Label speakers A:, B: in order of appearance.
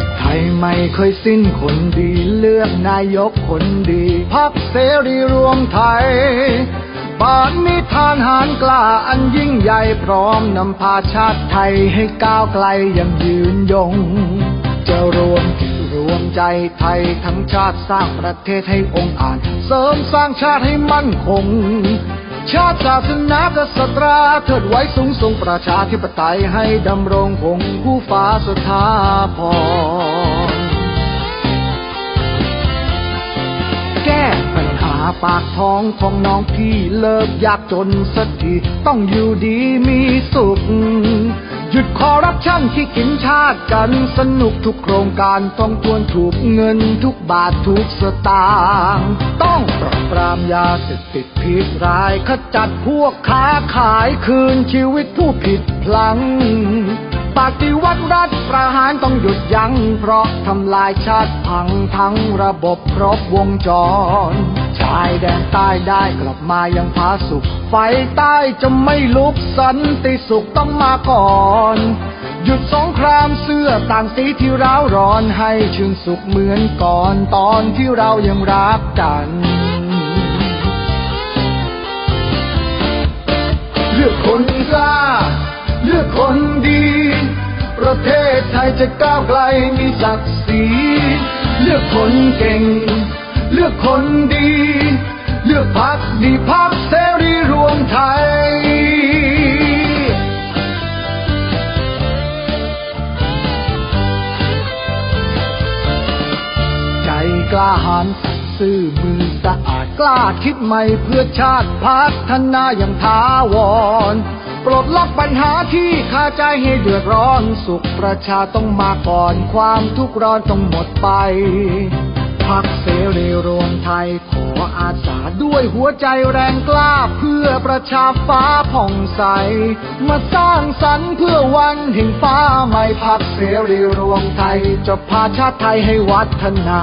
A: ศไทยไม่เคยสิ้นคนดีเลือกนายกคนดีพักเสรีรวมไทยปานมีทานหารกล้าอันยิ่งใหญ่พร้อมนำพาชาติไทยให้ก้าวไกลย่างยืนยง จะรวมจิตรวมใจไทยทั้งชาติสร้างประเทศให้องค์อาจ เสริมสร้างชาติให้มั่นคง ชาติศาสนากษัตราเทิดไว้สูงส่งประชาธิปไตยให้ดำรงคงผู้ฟ้าสถาพรแก้ปัญหาปากท้องของน้องพี่เลิกยากจนสักทีต้องอยู่ดีมีสุข หยุดคอรับชันที่กินชาติกันสนุกทุกโครงการต้องทวนถูกเงินทุกบาททุกสตางค์ต้องปราบปรามยาเสพติดผิดรายขจัดพวกค้าขายคืนชีวิตผู้ผิดพลัง ปฏิวัติรัฐประหารต้องหยุดยัง้งเพราะทำลายชาติพังทั้งระบบครบวงจร ชายแดนใต้ได้กลับมายังผาสุข ไฟใต้จะไม่ลุกสันติสุขต้องมาก่อนหยุดสงครามเสื้อต่างสีที่ร้าวร้อนให้ชื่นสุขเหมือนก่อนตอนที่เรายังรักกัน เลือกคนกล้า จะก้าวไกลมีศักดิ์ศรีเลือกคนเก่ง เลือกคนดี เลือกพักดีพักเสรีรวมไทยใจกล้าหาญ ซื่อมือสะอาดกล้าคิดใหม่เพื่อชาติพัฒนาอย่างท้าวร ปลดล็อกปัญหาที่คาใจให้เดือดร้อนสุขประชาต้องมาก่อนความทุกข์ร้อนต้องหมดไปพักเสรีรวมไทยขออาสาด้วยหัวใจแรงกล้าเพื่อประชาฟ้าผ่องใส มาสร้างสรรค์เพื่อวันแห่งฟ้าใหม่พักเสรีรวมไทยจะพาชาติไทยให้วัฒนา